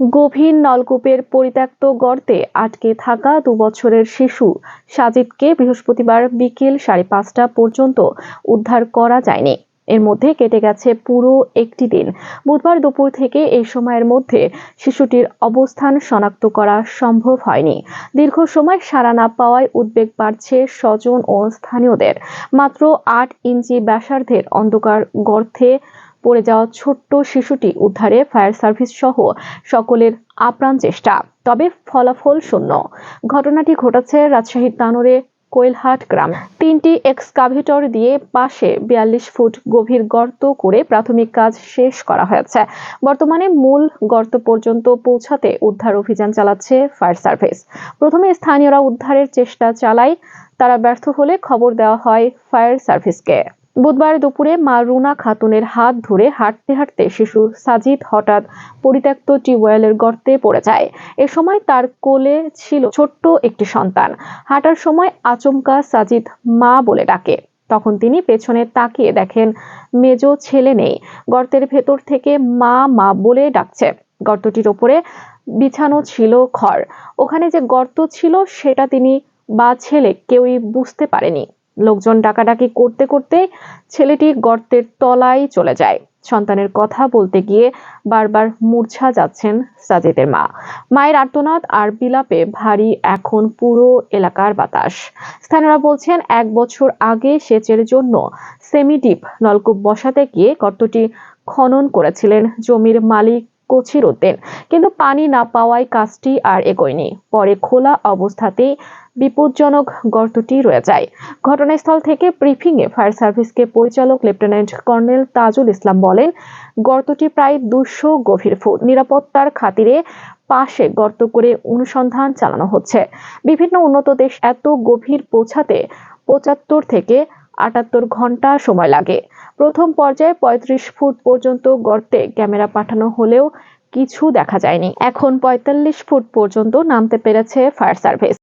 গভীর নলকূপের পরিত্যক্ত গর্তে আটকে থাকা দু বছরের শিশু সাজিদকে বৃহস্পতিবার বিকেল সাড়ে পাঁচটা পর্যন্ত উদ্ধার করা যায়নি। এর মধ্যে কেটে গেছে পুরো একটি দিন। বুধবার দুপুর থেকে এই সময়ের মধ্যে শিশুটির অবস্থান শনাক্ত করা সম্ভব হয়নি। দীর্ঘ সময় সাড়া না পাওয়ায় উদ্বেগ বাড়ছে স্বজন ও স্থানীয়দের। মাত্র আট ইঞ্চি ব্যাসার্ধের অন্ধকার গর্তে পড়ে যাওয়া ছোট্ট শিশুটি উদ্ধারে ফায়ার সার্ভিস সহ সকলের আপ্রাণ চেষ্টা। তবে ফলাফল শূন্য। ঘটনাটি ঘটেছে রাজশাহীর তানোরে কোয়েলহাট গ্রাম। তিনটি এক্সকাভেটর দিয়ে পাশে বিয়াল্লিশ ফুট গভীর গর্ত করে প্রাথমিক কাজ শেষ করা হয়েছে। বর্তমানে মূল গর্ত পর্যন্ত পৌঁছাতে উদ্ধার অভিযান চালাচ্ছে ফায়ার সার্ভিস। প্রথমে স্থানীয়রা উদ্ধারের চেষ্টা চালায়, তারা ব্যর্থ হলে খবর দেওয়া হয় ফায়ার সার্ভিসকে। বুধবার দুপুরে মা রুনা খাতুনের হাত ধরে হাঁটতে হাঁটতে শিশু সাজিদ হঠাৎ পরিত্যক্ত টিউবওয়েলের গর্তে পড়ে যায়। এ সময় তার কোলে ছিল ছোট্ট একটি সন্তান। হাঁটার সময় আচমকা সাজিদ মা বলে ডাকে। তখন তিনি পেছনে তাকিয়ে দেখেন, মেজ ছেলে নেই। গর্তের ভেতর থেকে মা মা বলে ডাকছে। গর্তটির ওপরে বিছানো ছিল খড়। ওখানে যে গর্ত ছিল, সেটা তিনি বা ছেলে কেউই বুঝতে পারেনি। লোকজন ডাকাডাকি করতে করতে ছেলেটি গর্তের তলায় চলে যায়। সন্তানের কথা বলতে গিয়ে বারবার মূর্ছা যাচ্ছেন সাজিদের মা। মায়ের আর্তনাদ আর বিলাপে ভারী এখন পুরো এলাকার বাতাস। স্থানীয়রা বলছেন, এক বছর আগে সেচের জন্য সেমিডিপ নলকূপ বসাতে গিয়ে গর্তটি খনন করেছিলেন। জমির মালিক কচির উদ্দিন। কিন্তু পানি না পাওয়ায় কাজটি আর এগোয়নি। পরে খোলা অবস্থাতেই বিপজ্জনক গর্তটি রয়ে যায়। ঘটনাস্থল থেকে ব্রিফিংয়ে ফায়ার সার্ভিসকে পরিচালক লেফটেন্যান্ট কর্নেল তাজুল ইসলাম বলেন, গর্তটি প্রায় দুশো গভীর ফুট। নিরাপত্তার খাতিরে পাশে গর্ত করে অনুসন্ধান চালানো হচ্ছে। বিভিন্ন উন্নত দেশ এত গভীর পৌঁছাতে পঁচাত্তর থেকে আটাত্তর ঘণ্টা সময় লাগে। প্রথম পর্যায়ে পঁয়ত্রিশ ফুট পর্যন্ত গর্তে ক্যামেরা পাঠানো হলেও কিছু দেখা যায়নি। এখন পঁয়তাল্লিশ ফুট পর্যন্ত নামতে পেরেছে ফায়ার সার্ভিস।